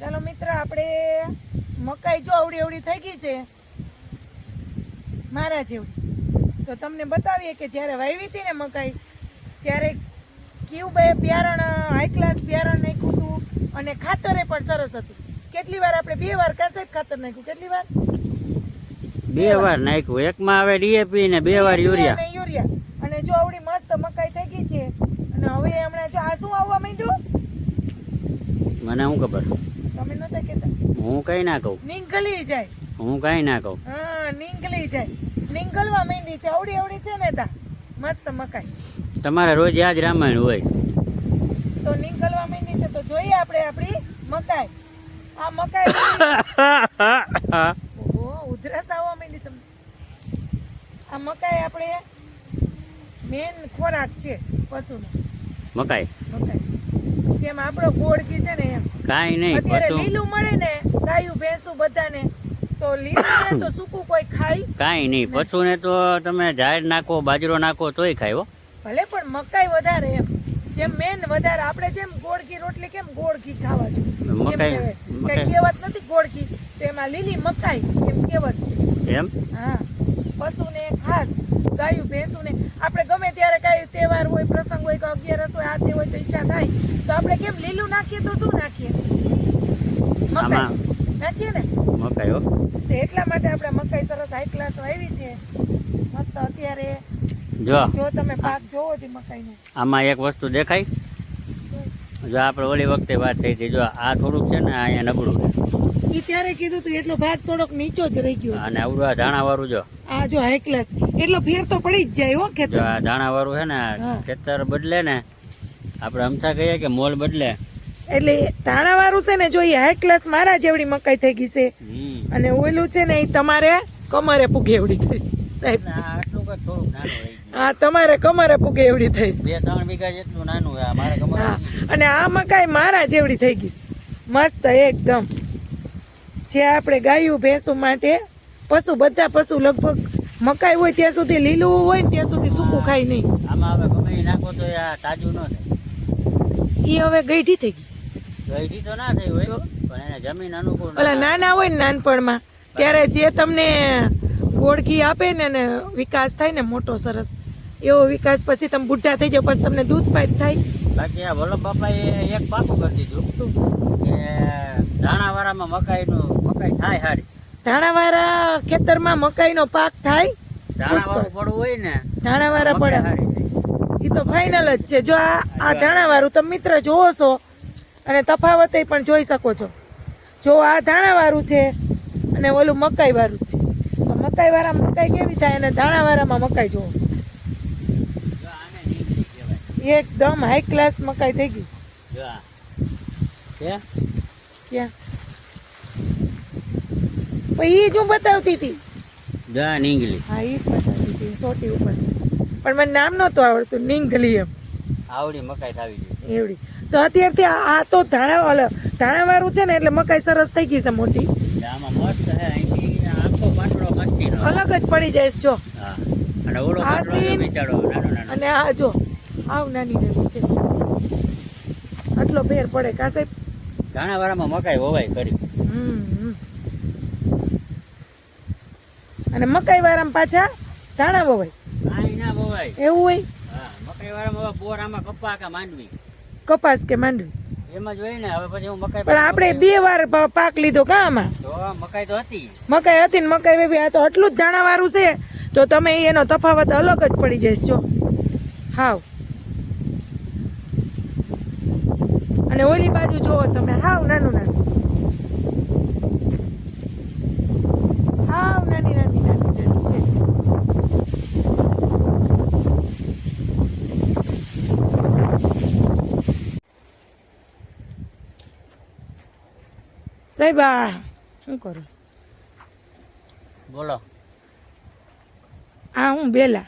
ચાલો મિત્ર આપણે મકાઈ જો અવડી અવડી થઈ ગઈ છે મારા જેવડી તો તમને બતાવીએ કે જ્યારે વાવી હતી ને મકાઈ ત્યારે કેવું બે બિયારણ હાઈ ક્લાસ બિયારણ નાખ્યું હતું અને ખાતરે પણ સરસ હતું. કેટલી વાર આપણે બે વાર કાંસે ખાતર નાખ્યું? કેટલી વાર? બે વાર. નાખ્યું. એકમાં આવે ડીએપી ને બે વાર યુરિયા. અને યુરિયા. અને જો આવડી મસ્ત મકાઈ થઈ ગઈ છે અને હવે હમણાં જો આ શું આવવા માંડ્યું? મને શું ખબર? તમે નતા કહેતા? હું કઈ ના કહું. નીકળી જાય. હું કઈ ના કહું. હા નીંગલી જાય. નીકળવા માંડી છે આવડી આવડી છે ને તા? મસ્ત મકાઈ. તમારે રોજ યાદ રામાયણ હોય. તો નીકળવા માંડી છે તો જોઈએ આપણે આપણી મકાઈ. આ મકાઈ ઉધરસ આવવા માંડી તમને. આ મકાઈ આપણે મેન ખોરાક છે પશુનો. મકાઈ? મકાઈ. જેમ આપણો ગોળ ઘી છે ને એમ. કાંઈ નહીં અત્યારે લીલું મળે ને ગાયું ભેંસું બધાને તો લીલું તો સૂકું કોઈ ખાય? કાઈ નહીં પશુને તો તમે ઝાડ નાખો બાજરો નાખો તોય ખાય હો. ભલે પણ મકાઈ વધારે એમ. જેમ મેન વધારે આપણે જેમ ગોળ ઘી રોટલી કેમ ગોળ ઘી ખાવા જોઈએ મકાઈ કઈ કહેવત નથી ગોળ ઘી તો એમાં લીલી મકાઈ એમ કહેવત છે. એમ? હા. પશુને ખાસ ગાયું ભેંસુને આપણે ગમે ત્યારે કાંઈ તહેવાર હોય પ્રસંગ હોય કે અગિયારસ હોય આ તે હોય તો ઈચ્છા થાય. તો આપણે કેમ લીલું નાખીએ તો શું નાખીએ? મકાઈ. નાખીએ ને? મકાઈ હો. તો એટલા માટે આપણે મકાઈ સરસ હાઈ ક્લાસ વાવી છે. મસ્ત અત્યારે. જો. જો તમે પાક જોવો છે મકાઈનો. આમાં એક વસ્તુ દેખાય? જો આપણે ઓલી વખતે વાત થઈ હતી જો આ થોડુંક છે ને અહીંયા નબળું છે. ઈ ત્યારે કીધું તું એટલો ભાગ થોડોક નીચો જ રહી ગયો અને આવડું આ ધાણા વાળું જો. આ જો હાઈ ક્લાસ એટલો ફેર તો પડી જ જાય હો ખેતર. આ ધાણા વાળું છે ને ખેતર બદલે ને આપણે અમથા કહીએ કે મોલ બદલે. એટલે ધાણા વાળું છે ને જો એ હાઈ ક્લાસ મારા જેવડી મકાઈ થઈ ગઈ છે. અને ઓલું છે ને એ તમારે કમરે પૂગે એવડી થઈશ સાહેબ. હા તમારે કમરે પૂગે એવડી થઈશ. બે ત્રણ વીઘા જેટલું નાનું આ મારે હા. અને આ મકાઈ મારા જેવડી થઈ ગઈ છે. મસ્ત એકદમ. જે આપણે ગાયું ભેંસું માટે પશુ બધા પશુ લગભગ મકાઈ હોય ત્યાં સુધી લીલું હોય ને ત્યાં સુધી સૂકું ખાય નહીં. આમાં હવે મકાઈ નાખો તો આ તાજું ન થાય. એ હવે ગઈઢી થઈ ગઈ. ગઈઢી તો ના થઈ હોય પણ એને જમીન અનુકૂળ ઓલા નાના હોય ને નાનપણમાં ત્યારે જે તમને ગોળઘી આપે ને ને વિકાસ થાય ને મોટો સરસ એવો વિકાસ પછી તમે બુઢા થઈ જાવ પછી તમને દૂધ પાય થાય. બાકી આ વલ્લભ બાપાએ એક પાકું કરી દીધું શું? કે ધાણાવાળામાં મકાઈનું મકાઈ થાય સારી ધાણાવાળા ખેતરમાં મકાઈનો પાક થાય? હોય ને ધાણાવાળા પડે. એ તો ફાઇનલ જ છે. જો આ આ ધાણાવાળું તમે મિત્ર જોવો છો અને તફાવત પણ જોઈ શકો છો. જો આ ધાણાવાળું છે અને ઓલું મકાઈ વાળું છે. તો મકાઈ વાળા મકાઈ કેવી થાય અને ધાણાવાળામાં મકાઈ જોવો એકદમ હાઈ ક્લાસ મકાઈ થઈ ગઈ. ક્યાં? એ જ હું બતાવતી હતી. જો નીંગલી હા એ જ બતાવતી હતી સોટી ઉપર. પણ મને નામ નહોતું આવડતું નીંગલી એમ. આવડી મકાઈ થાવી જોઈએ એવડી. તો અત્યારથી આ તો ધાણા ઓલા ધાણાવાળું છે ને એટલે મકાઈ સરસ થઈ ગઈ છે મોટી. આમાં મસ્ત છે અહીંથી આખો પાટડો મસ્તીનો. અલગ જ પડી જાય છે જો. હા. અને ઓલો પાટડો વિચારો નાનો નાનો. અને આ જો આવ નાની નાની છે. આટલો ફેર પડે કા સાહેબ? ધાણાવાળામાં મકાઈ વવાય કરી હમ, હમ. અને મકાઈ વાળામાં પાછા ધાણા વવાય. એવું હોય? હા મકાઈ વાળામાં બોર આમાં કપા કે માંડવી. કપાસ કે માંડવી. એમ જ હોય ને હવે પછી હું મકાઈ પણ આપણે બે વાર પાક લીધો કા આમાં? તો મકાઈ તો હતી. મકાઈ હતી ને મકાઈ વેવી આ તો આટલું જ ધાણા વાળું છે. તો તમે એનો તફાવત અલગ જ પડી જશો હાવ. અને ઓલી બાજુ જુઓ તમે હાવ નાનું નાનું હાવ નાની નાની નાની નાની છે સાહેબ આ શું કરો બોલો. આ હું બેલા.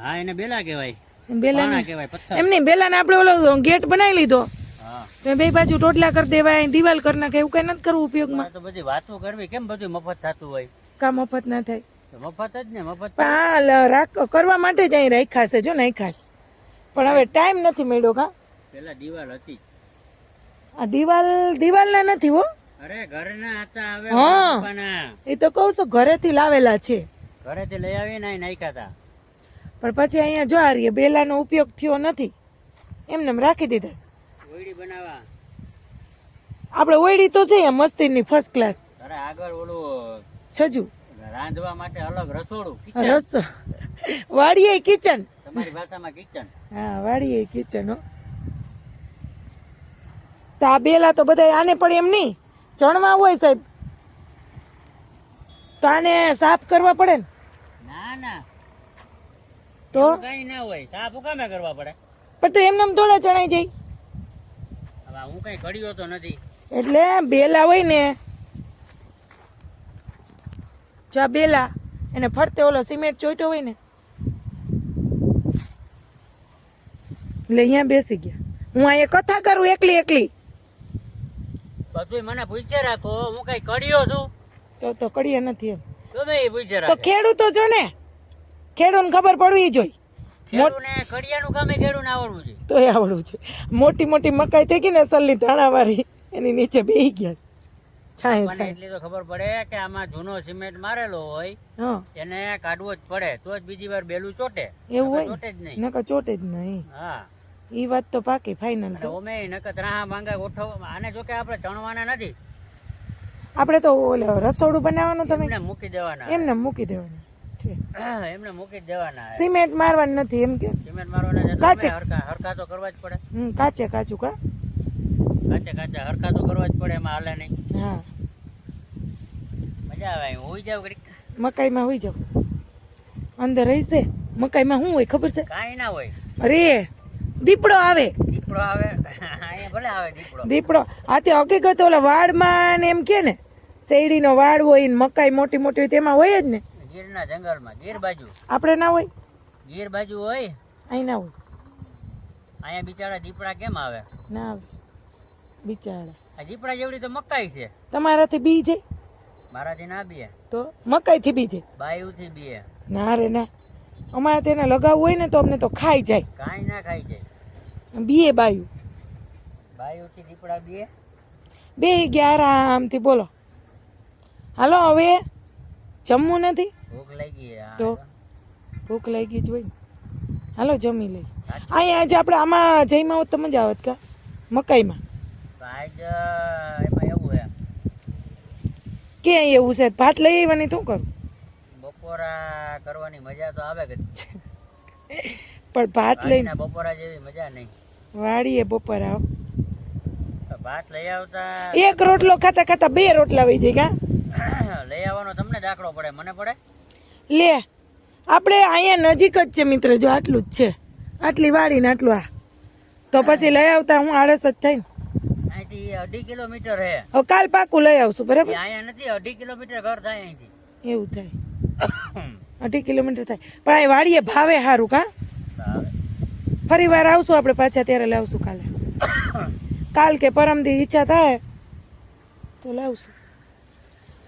હા એને બેલા કહેવાય. બેલા કહેવાય એમની એમ નહીં બેલા ને આપણે ઓલો ગેટ બનાવી લીધો. તો બે બાજુ ટોટલા કરી દેવાય દિવાલ કરી નાખે એવું કઈ નથી કરવું ઉપયોગમાં. તો બધી વાતો કરવી કેમ બધું મફત થતું હોય? કા મફત ના થાય? મફત જ ને મફત હા રાખ કરવા માટે જ અહીં રાખ્યા છે જો નાખ્યા છે. પણ હવે ટાઈમ નથી મળ્યો કા? પેલા દિવાલ હતી. આ દિવાલ દિવાલના નથી હો. અરે ઘરના હતા હવે હા. એ તો કહું છું ઘરેથી લાવેલા છે. ઘરેથી લઈ આવીને નાખ્યા હતા. પણ પછી અહીંયા જો આ રહીએ બેલાનો ઉપયોગ થયો નથી. એમને એમ રાખી દીધા. ઓયડી બનાવવા. આપણે ઓયડી તો છે મસ્તીની ફર્સ્ટ ક્લાસ અરે આગળ ઓલું છજુ. રાંધવા માટે અલગ રસોડું રસ વાડીએ કિચન તમારી ભાષામાં કિચન હા વાડીએ કિચન હો. તો આ બેલા તો બધા આને પણ એમ નહીં. ચણવા હોય સાહેબ. તો આને સાફ કરવા પડે ને? ના ના. તો? કઈ ના હોય. સાફ કામે કરવા પડે. પણ તો એમને એમ થોડા ચણાઈ જાય. હવે હું કઈ ઘડ્યો તો નથી. એટલે બેલા હોય ને જો બેલા એને ફરતે ઓલો સિમેન્ટ ચોટ્યો હોય ને. એટલે અહીંયા બેસી ગયા. હું અહીંયા કથા કરું એકલી એકલી. બધું મને પૂછે રાખો હું કઈ કડ્યો છું? તો તો કડીએ નથી એમ. ગમે એ પૂછે તો ખેડૂતો છો ને? ખેડૂને ખબર પડવી જોઈએ. તો એ છે મોટી મોટી મકાઈ થઈ ગઈ ને સલ્લી ધાણાવાળી એની નીચે બેહી ગયા છે. છાંયે મને એટલી તો ખબર પડે કે આમાં જૂનો સિમેન્ટ મારેલો હોય એને કાઢવો જ પડે. તો જ બીજી વાર બેલું ચોટે. એવું હોય ચોટે જ નહીં. નકર ચોટે જ નહીં. હા. એ વાત તો પાકી ફાઇનલ છે. ઓમે નકર રાહ માંગા ગોઠવવા આને જો કે આપણે ચણવાના નથી. આપણે તો ઓલે રસોડું બનાવવાનું તમે એમને મૂકી દેવાના એમને મૂકી દેવાના. ઠીક. હા, એમને મૂકી દેવાના સિમેન્ટ મારવાનું નથી એમ કે. સિમેન્ટ મારવાના કાચે. હરકા હરખા તો કરવા જ પડે. હમ, કાચે કાચું કા? કાચે કાચે હરકા તો કરવા જ પડે એમાં હાલે નહીં. હા. મજા આવે હોઈ જાવ કરી મકાઈમાં હોઈ જાવ અંદર રહીશે. મકાઈમાં શું હોય ખબર છે? કાંઈ ના હોય. અરે દીપડો આવે. દીપડો આવે. ભલે આવે દીપડો. દીપડો. આ તે હકીકત ઓલા વાડમાં ને એમ કે ને શેરડીનો વાડ હોય ને મકાઈ મોટી મોટી હોય તેમાં હોય જ ને. ગીરના જંગલમાં ગીર બાજુ. આપણે ના હોય? ગીર બાજુ હોય? અહીં ના હોય. અહીંયા બિચારા દીપડા કેમ આવે? ના આવે. બિચારા. આ દીપડા જેવડી તો મકાઈ છે. તમારાથી બી છે મારાથી ના બી તો મકાઈથી બી છે બાયુથી બી ના રે ના. અમારે તેને લગાવવું હોય ને તો અમને તો ખાઈ જાય. કાંઈ ના ખાઈ જાય. બીએ બાયું. બાયુથી દીપડા બીએ? બે ગયા આરામથી બોલો. હાલો હવે જમવું નથી? ભૂખ લાગી તો ભૂખ લાગી જ હોય હાલો જમી લઈ અહીંયા આજે આપણે આમાં જઈમાં હોત તો મજા આવત કા? મકાઈમાં. એમાં એવું કે એવું છે? ભાત લઈ આવવાની શું કરું? બપોરા કરવાની મજા તો આવે કે પણ ભાત લઈને બપોરા જેવી મજા નહીં. વાડીએ બપોર આવ ભાત લઈ આવતા. એક રોટલો ખાતા ખાતા બે રોટલા વહી જાય કા? લઈ આવવાનો તમને દાખલો પડે મને પડે? લે આપણે અહીંયા નજીક જ છે મિત્ર જો આટલું જ છે. આટલી વાડી ને આટલું આ. તો પછી લઈ આવતા હું આળસ જ થઈ અહીંથી અઢી કિલોમીટર હે. કાલ પાકું લઈ આવશું બરાબર? અહીંયા નથી અઢી કિલોમીટર ઘર થાય અહીંથી. એવું થાય. અઢી કિલોમીટર થાય. પણ અહીં વાડીએ ભાવે સારું કા? ફરી વાર આવશું આપણે પાછા ત્યારે લાવશું કાલે. કાલ કે પરમદી ઈચ્છા થાય તો લાવશું.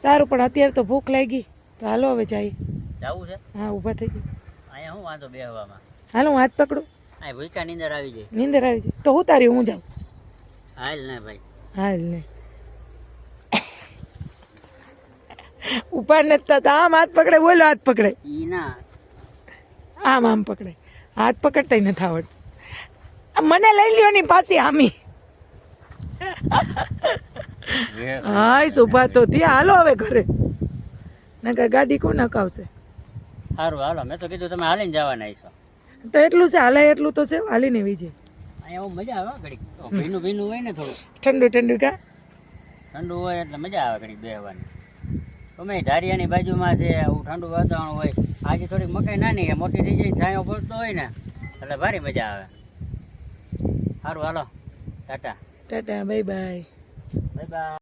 સારું પણ અત્યારે તો ભૂખ લાગી. તો હાલો હવે જઈએ. જવું છે? હા ઊભા થઈ ગઈ અહીંયા હું વાંધો બેહવામાં? હાલો હું હાથ પકડું. હા ભૂકા નીંદર આવી જાય. નીંદર આવી જાય. તો હું તારી હું જાઉં? હાલ ને ભાઈ. હાલ ને. ઉપાડ નથી થતા આમ હાથ પકડે બોલો હાથ પકડે. ના આમ આમ પકડે. હાથ પકડતા નથી આવડતું. મને લઈ લ્યો ની પાછી આમી હાય સુભા તો ત્યાં. હાલો હવે ઘરે. નકર ગાડી કોણ નકાવશે? સારું હાલો. મેં તો કીધું તમે હાલીને જવાના છો તો એટલું છે હાલે એટલું તો છે હાલીને વીજે. અહીંયા હું મજા આવે ઘડીક. ભીનું ભીનું હોય ને થોડું ઠંડુ ઠંડુ કા? ઠંડુ હોય એટલે મજા આવે ઘડીક બેહવાની. તમે ધારિયાની બાજુમાં છે આવું ઠંડુ વાતાવરણ હોય. આજે થોડીક મકાઈ નાની મોટી થઈ જાય છાંયો પડતો હોય ને એટલે ભારી મજા આવે. સારું હાલો. Tata. Tata bye bye bye bye